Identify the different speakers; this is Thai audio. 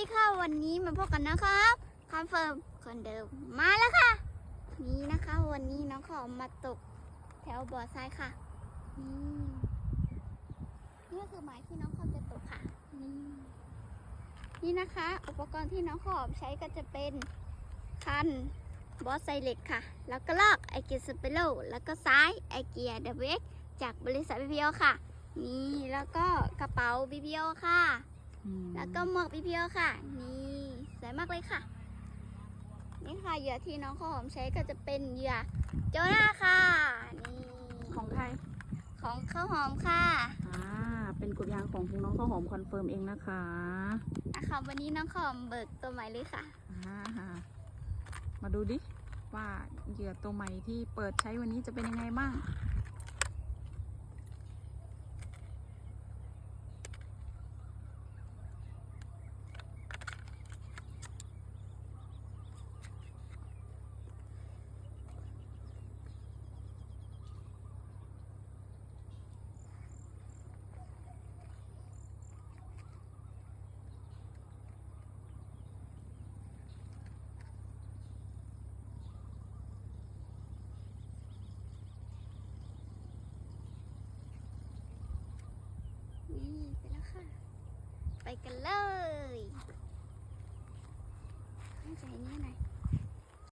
Speaker 1: ดีค่ะวันนี้มาพบกันนะครับคอนเฟิร์มคนเดิมมาแล้วค่ะ นี่นะคะวันนี้น้องขอมาตกแถวบ่อทรายค่ะนี่นี่ก็คือไม้ที่น้องขอจะตกค่ะนี่นี่นะคะ อุปกรณ์ที่น้องขอมใช้ก็จะเป็นคันบอสไซเล็กค่ะ แล้วก็ลอกไอเกียสเปโลแล้วก็ซ้ายไอเกียดับเบิลจากบริษัทบีพีโอค่ะ นี่แล้วก็กระเป๋าบีพีโอค่ะ แล้วก็หมวกพี่เพียวค่ะ นี่สวยมากเลยค่ะ นี่ค่ะเหยื่อที่น้องข้าวหอมใช้ก็จะเป็นเหยื่อโจนาค่ะ นี่
Speaker 2: ของใคร
Speaker 1: ของข้าวหอมค่ะ
Speaker 2: อ่าเป็นกดยางของน้องข้าวหอมคอนเฟิร์มเองนะคะ
Speaker 1: นะคะวันนี้น้องข้าวหอมเบิกตัวใหม่เลยค่ะ
Speaker 2: อ่ามาดูดิว่าเหยื่อตัวใหม่ที่เปิดใช้วันนี้จะเป็นยังไงบ้าง
Speaker 1: กันเลยให้ใจนี่หน่อย